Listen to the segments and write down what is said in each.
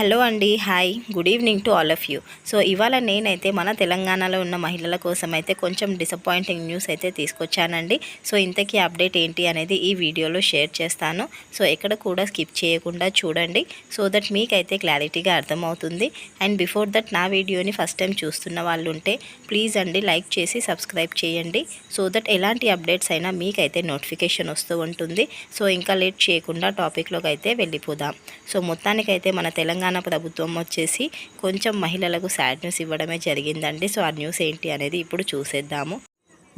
Hello అండి hi. Good evening to all of you. So ఇవాళ నేనైతే మన తెలంగాణలో ఉన్న మహిళల కోసం అయితే కొంచెం డిసప్పాయింటింగ్ న్యూస్ అయితే తీసుకొచ్చానండి. సో ఇంతకీ అప్డేట్ ఏంటి అనేది ఈ వీడియోలో షేర్ చేస్తాను. సో ఎక్కడ కూడా స్కిప్ చేయకుండా చూడండి. సో దట్ మీకైతే క్లారిటీగా అర్థమవుతుంది. అండ్ బిఫోర్ దట్ నా వీడియోని ఫస్ట్ టైం చూస్తున్న వాళ్ళు ఉంటే ప్లీజ్ అండి లైక్ చేసి సబ్స్క్రైబ్ చేయండి. సో దట్ ఎలాంటి అప్డేట్స్ అయినా మీకైతే నోటిఫికేషన్ వస్తూ ఉంటుంది. సో ఇంకా లేట్ చేయకుండా టాపిక్లోకి అయితే వెళ్ళిపోదాం. సో మొత్తానికైతే మన తెలంగాణ ప్రభుత్వం వచ్చేసి కొంచెం మహిళలకు సాడ్ న్యూస్ ఇవ్వడమే జరిగిందండి. సో ఆ న్యూస్ ఏంటి అనేది ఇప్పుడు చూసేద్దాము.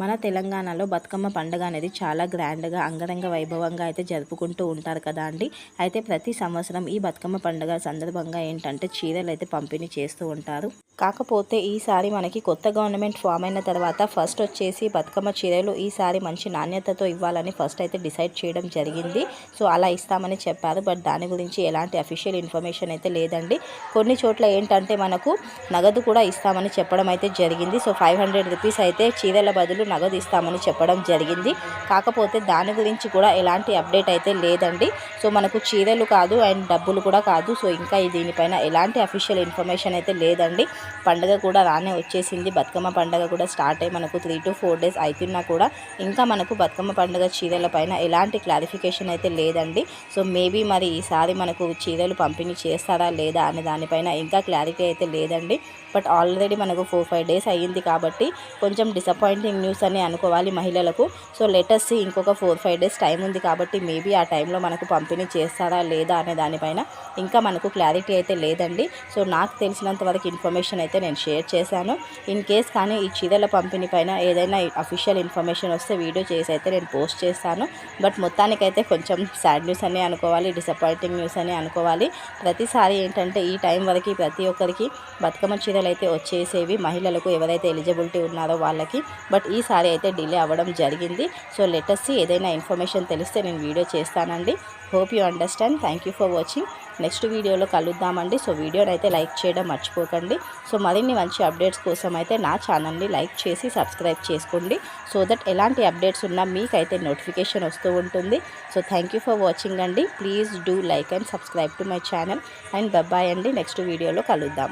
మన తెలంగాణలో బతుకమ్మ పండుగ అనేది చాలా గ్రాండ్గా అంగరంగ వైభవంగా అయితే జరుపుకుంటూ ఉంటారు కదా అండి. అయితే ప్రతి సంవత్సరం ఈ బతుకమ్మ పండుగ సందర్భంగా ఏంటంటే చీరలు అయితే పంపిణీ చేస్తూ ఉంటారు. కాకపోతే ఈసారి మనకి కొత్త గవర్నమెంట్ ఫామ్ అయిన తర్వాత ఫస్ట్ వచ్చేసి బతుకమ్మ చీరలు ఈసారి మంచి నాణ్యతతో ఇవ్వాలని ఫస్ట్ అయితే డిసైడ్ చేయడం జరిగింది. సో అలా ఇస్తామని చెప్పారు. బట్ దాని గురించి ఎలాంటి అఫీషియల్ ఇన్ఫర్మేషన్ అయితే లేదండి. కొన్ని చోట్ల ఏంటంటే మనకు నగదు కూడా ఇస్తామని చెప్పడం అయితే జరిగింది. సో ఫైవ్ హండ్రెడ్ రూపీస్ అయితే చీరల బదులు నగదు ఇస్తామని చెప్పడం జరిగింది. కాకపోతే దాని గురించి కూడా ఎలాంటి అప్డేట్ అయితే లేదండి. సో మనకు చీరలు కాదు అండ్ డబ్బులు కూడా కాదు. సో ఇంకా దీనిపైన ఎలాంటి అఫీషియల్ ఇన్ఫర్మేషన్ అయితే లేదండి. పండుగ కూడా రానే వచ్చేసింది. బతుకమ్మ పండగ కూడా స్టార్ట్ అయ్యి మనకు త్రీ టు ఫోర్ డేస్ అవుతున్నా కూడా ఇంకా మనకు బతుకమ్మ పండుగ చీరల పైన ఎలాంటి క్లారిఫికేషన్ అయితే లేదండి. సో మేబీ మరి ఈసారి మనకు చీరలు పంపిణీ చేస్తారా లేదా అనే దానిపైన ఇంకా క్లారిటీ అయితే లేదండి. బట్ ఆల్రెడీ మనకు ఫోర్ ఫైవ్ డేస్ అయ్యింది కాబట్టి కొంచెం డిసప్పాయింటింగ్ న్యూస్ న్యూస్ అని అనుకోవాలి మహిళలకు. సో లెటర్స్ ఇంకొక ఫోర్ ఫైవ్ డేస్ టైం ఉంది కాబట్టి మేబీ ఆ టైంలో మనకు పంపిణీ చేస్తారా లేదా అనే దానిపైన ఇంకా మనకు క్లారిటీ అయితే లేదండి. సో నాకు తెలిసినంత వరకు ఇన్ఫర్మేషన్ అయితే నేను షేర్ చేశాను. ఇన్ కేస్ కానీ ఈ చీరల పంపిణీ పైన ఏదైనా అఫీషియల్ ఇన్ఫర్మేషన్ వస్తే వీడియో చేసి అయితే నేను పోస్ట్ చేస్తాను. బట్ మొత్తానికైతే కొంచెం సాడ్ న్యూస్ అని అనుకోవాలి డిసప్పాయింటింగ్ న్యూస్ అని అనుకోవాలి. ప్రతిసారి ఏంటంటే ఈ టైం వరకు ప్రతి ఒక్కరికి బతుకమ్మ చీరలు అయితే వచ్చేసేవి మహిళలకు ఎవరైతే ఎలిజిబిలిటీ ఉన్నారో వాళ్ళకి. బట్ ఈ ఈసారి అయితే డిలే అవ్వడం జరిగింది. సో లెటెస్ట్ ఏదైనా ఇన్ఫర్మేషన్ తెలిస్తే నేను వీడియో చేస్తానండి. Hope you understand thank you for watching next వీడియోలో కలుద్దామండి. సో వీడియోని అయితే లైక్ చేయడం మర్చిపోకండి. సో మరిన్ని మంచి అప్డేట్స్ కోసం అయితే నా ఛానల్ని లైక్ చేసి సబ్స్క్రైబ్ చేసుకోండి. సో దట్ ఎలాంటి అప్డేట్స్ ఉన్నా మీకైతే నోటిఫికేషన్ వస్తూ ఉంటుంది. So thank you for watching అండి. Please do like and subscribe to my channel and bye bye అండి. నెక్స్ట్ వీడియోలో కలుద్దాం.